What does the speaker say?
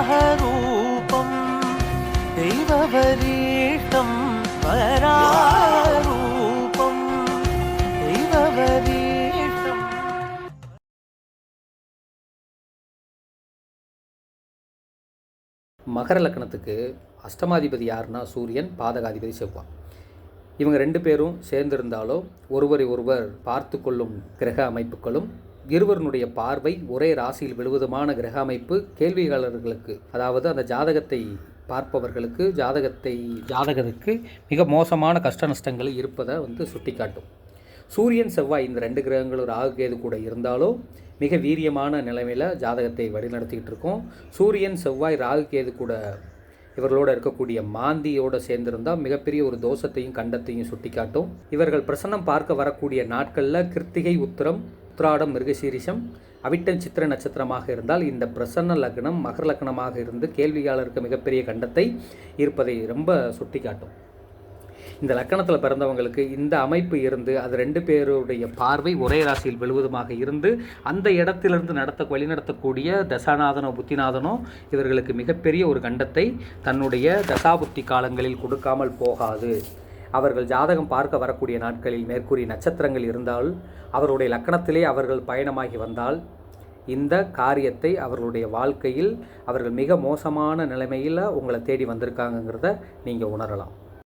വരാഹരൂപം ദൈവവരീഷ്ടം വരാഹരൂപം ദൈവവരീ மகர லக்கணத்துக்கு அஷ்டமாதிபதி யாருன்னா சூரியன் பாதகாதிபதி செவ்வாய். இவங்க ரெண்டு பேரும் சேர்ந்திருந்தாலோ ஒருவரை ஒருவர் பார்த்து கொள்ளும் கிரக அமைப்புகளும் இருவருடைய பார்வை ஒரே ராசியில் விழுவதுமான கிரக அமைப்பு கேள்வியாளர்களுக்கு அதாவது அந்த ஜாதகத்தை பார்ப்பவர்களுக்கு ஜாதகத்தை ஜாதகத்துக்கு மிக மோசமான கஷ்ட நஷ்டங்கள் இருப்பதை வந்து சுட்டிக்காட்டும். சூரியன் செவ்வாய் இந்த ரெண்டு கிரகங்களும் ராகு கேது கூட இருந்தாலும் மிக வீரியமான நிலைமையில் ஜாதகத்தை வழிநடத்திக்கிட்டு இருக்கோம். சூரியன் செவ்வாய் ராகு கேது கூட இவர்களோட இருக்கக்கூடிய மாந்தியோடு சேர்ந்திருந்தால் மிகப்பெரிய ஒரு தோஷத்தையும் கண்டத்தையும் சுட்டிக்காட்டும். இவர்கள் பிரசன்னம் பார்க்க வரக்கூடிய நாட்களில் கிருத்திகை உத்திரம் உத்ராடம் மிருகசீரிஷம் அவிட்டம் சித்திர நட்சத்திரமாக இருந்தால் இந்த பிரசன்ன லக்னம் மகர லக்னமாக இருந்து கேள்வியாளருக்கு மிகப்பெரிய கண்டத்தை இருப்பதை ரொம்ப சுட்டிக்காட்டும். இந்த லக்கணத்தில் பிறந்தவங்களுக்கு இந்த அமைப்பு இருந்து அது ரெண்டு பேருடைய பார்வை ஒரே ராசியில் விழுவதுமாக இருந்து அந்த இடத்திலிருந்து நடத்த வழிநடத்தக்கூடிய தசாநாதனோ புத்திநாதனோ இவர்களுக்கு மிகப்பெரிய ஒரு கண்டத்தை தன்னுடைய தசாபுத்தி காலங்களில் கொடுக்காமல் போகாது. அவர்கள் ஜாதகம் பார்க்க வரக்கூடிய நாட்களில் மேற்கூறிய நட்சத்திரங்கள் இருந்தால் அவருடைய லக்கணத்திலே அவர்கள் பயணமாகி வந்தால் இந்த காரியத்தை அவர்களுடைய வாழ்க்கையில் அவர்கள் மிக மோசமான நிலைமையில் உங்களை தேடி வந்திருக்காங்கங்கிறத நீங்கள் உணரலாம்.